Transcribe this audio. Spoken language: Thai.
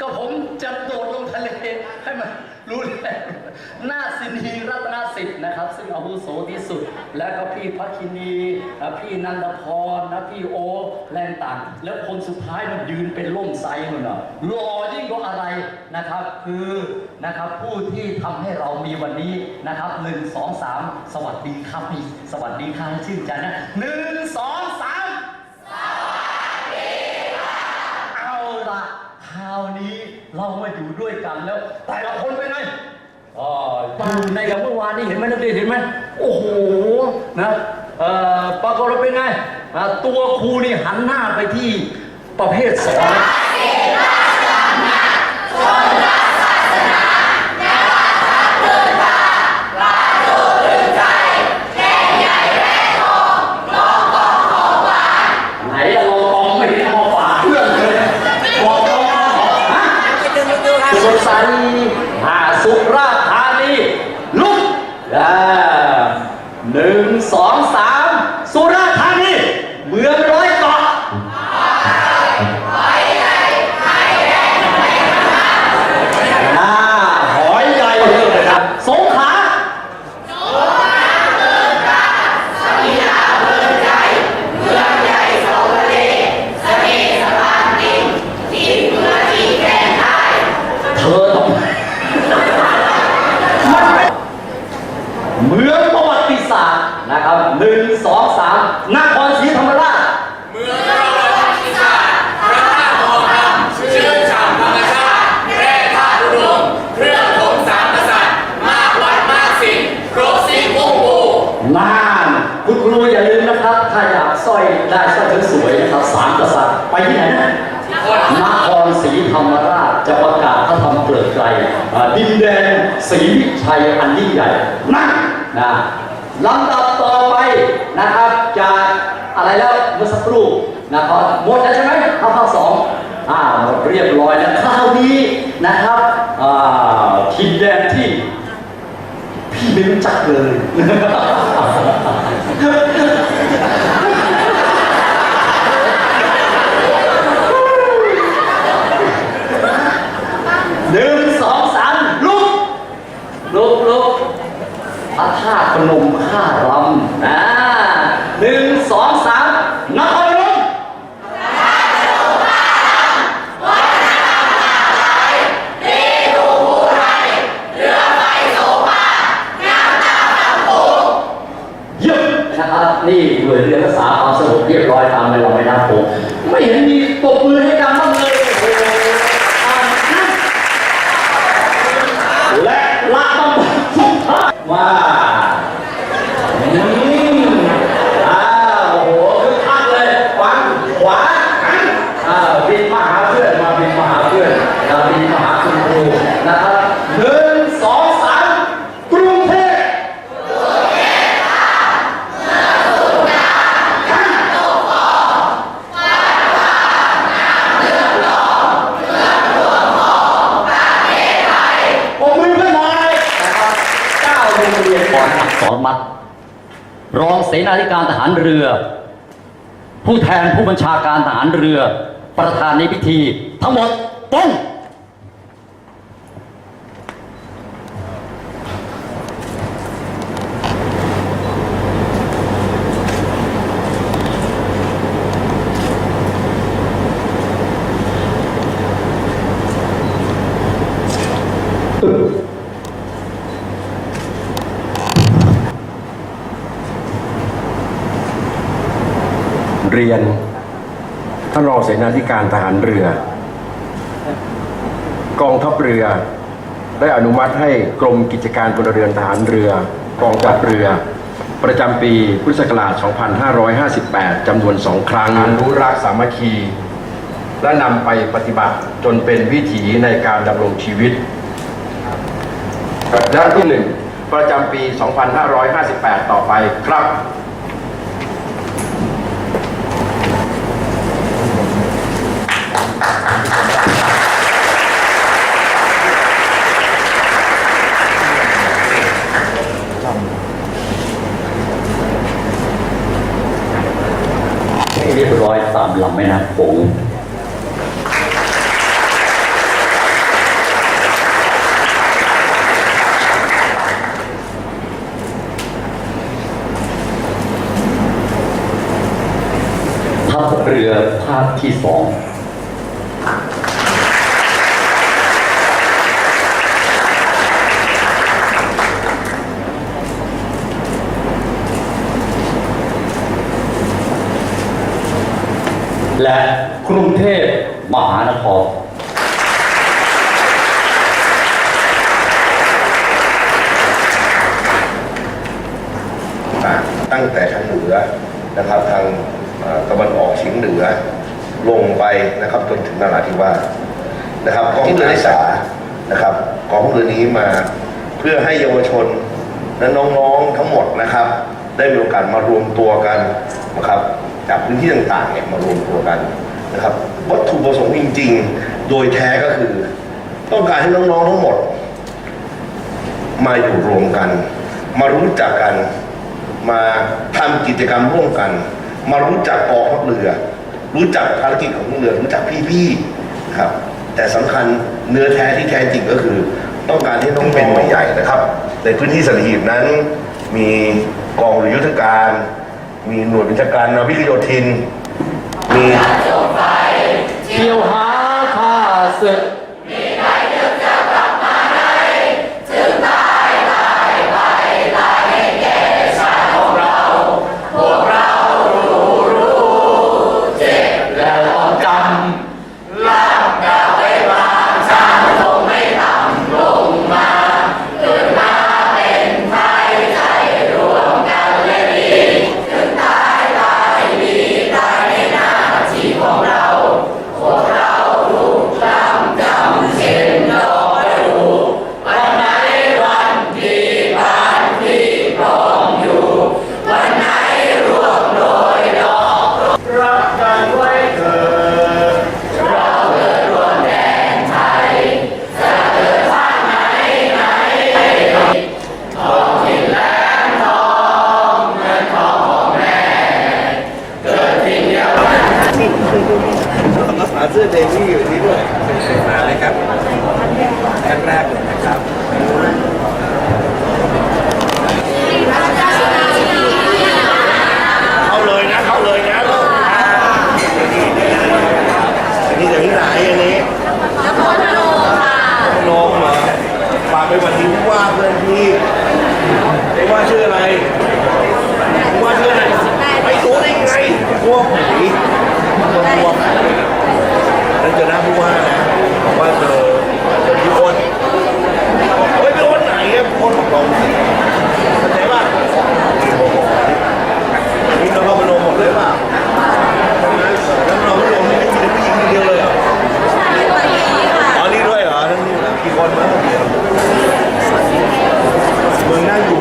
ก็ผมจะโดดลงทะเลให้มันรู้และหน้าสินีรัตนสิทธิ์นะครับ ซึ่งอาวุโสที่สุด แล้วก็พี่พัคินีพี่นันทพรนะพี่โอแรงต่างแล้วคนสุดท้ายมันยืนเป็นล่มไซมันอะหล่อยิ่งกว่าอะไรนะครับ คือนะครับผู้ที่ทำให้เรามีวันนี้นะครับหนึ่งสองสามสวัสดีครับพี่สวัสดีครับชื่นใจนะหนึ่งสอง ละคราวนี้เรามาอยู่ด้วยกันแล้ว แต่ละคนไปไหนอ๋ออยู่ในกับเมื่อวานนี้เห็นไหมนักเรียนเห็นไหมโอ้โหนะเอ่อปรากฏว่าเป็นไงอ่าตัวครูนี่หันหน้าไปที่ประเภทสองไหนละเราลองไม่เห็นเอามาฝากเพื่อนเลยบอกเราฮะ สุสานีหาสุราษฎร์ธานีลุกอ่าห นึ่งสองสาม ดินแดนศรีวิชัยอันยิ่งใหญ่นั่นนะลำดับต่อไปนะครับจากอะไรแล้วเมื่อสักครู่นะครับหมดแล้วใช่ไหมข้าวข้าวสองอ่าหมดเรียบร้อยแล้วคราวนี้นะครับอ่าทินแดนที่พี่ไม่รู้จักเลย หนึ่งสองสามลุกลุกลุกพระธาตุพนมข้ารำนะหนึ่งสองสามนครพนมเยี่ยมนะครับ นี่หน่วยเรือรักษาความสงบเรียบร้อยตามในลำแม่น้ำโขงไม่เห็นมีปรบมือให้ดังบ้างเลยโอ้โหอ่านั่น และละบังสุดท้าย ว่าอืมอ้าวโอ้โหคึกคักเลยฟังขวาหันอ่าบินมาหาเพื่อนมาบินมาหาเพื่อนอ่าบินมาหาคุณครูนะครับหนึ่งสองสามกรุงเทพปมมือเพื่อนหน่อยนะครับเก้าโรงเรียนก่อนอักษรมัด รองเสนาธิการทหารเรือ ผู้แทนผู้บัญชาการทหารเรือ ประธานในพิธี ทั้งหมดต้อง เรียนท่านรองเสนาธิการทหารเรือ กองทัพเรือ ได้อนุมัติให้กรมกิจการพลเรือนทหารเรือ กองทัพเรือ ประจำปีพุทธศักราช 2558 จำนวนสองครั้งอนุรักษ์สามัคคี และนำไปปฏิบัติจนเป็นวิถีในการดำรงชีวิตด้านที่หนึ่งประจำปี 2558 ต่อไปครับ แม่น้ำโขงภาพเรือภาพที่สอง และกรุงเทพมหานครต่างตั้งแต่ทางเหนือนะครับทางเอ่อตะวันออกเฉียงเหนือ ลงไปนะครับจนถึงนราธิวาสนะครับกองทัพเรือที่สานะครับกองทัพเรือนี้มาเพื่อให้เยาวชนและน้องๆทั้งหมดนะครับ ได้มีโอกาสมารวมตัวกันนะครับ จากพื้นที่ต่างๆเนี่ยมารวมตัวกันนะครับวัตถุประสงค์จริง ๆ โดยแท้ก็คือ ต้องการให้น้องๆทั้งหมด มาอยู่รวมกัน มารู้จักกัน มาทำกิจกรรมร่วมกัน มารู้จักกองทัพเรือ รู้จักภารกิจของทัพเรือ รู้จักพี่ๆครับ แต่สำคัญเนื้อแท้ที่แท้จริงก็คือ ต้องการให้น้องเป็นหน่วยใหญ่นะครับ ในพื้นที่สัตหีบนั้นมีกองเรือยุทธการ มีหน่วยบัญชาการนาวิกโยธิน มีเที่ยวหาข้าศึก con.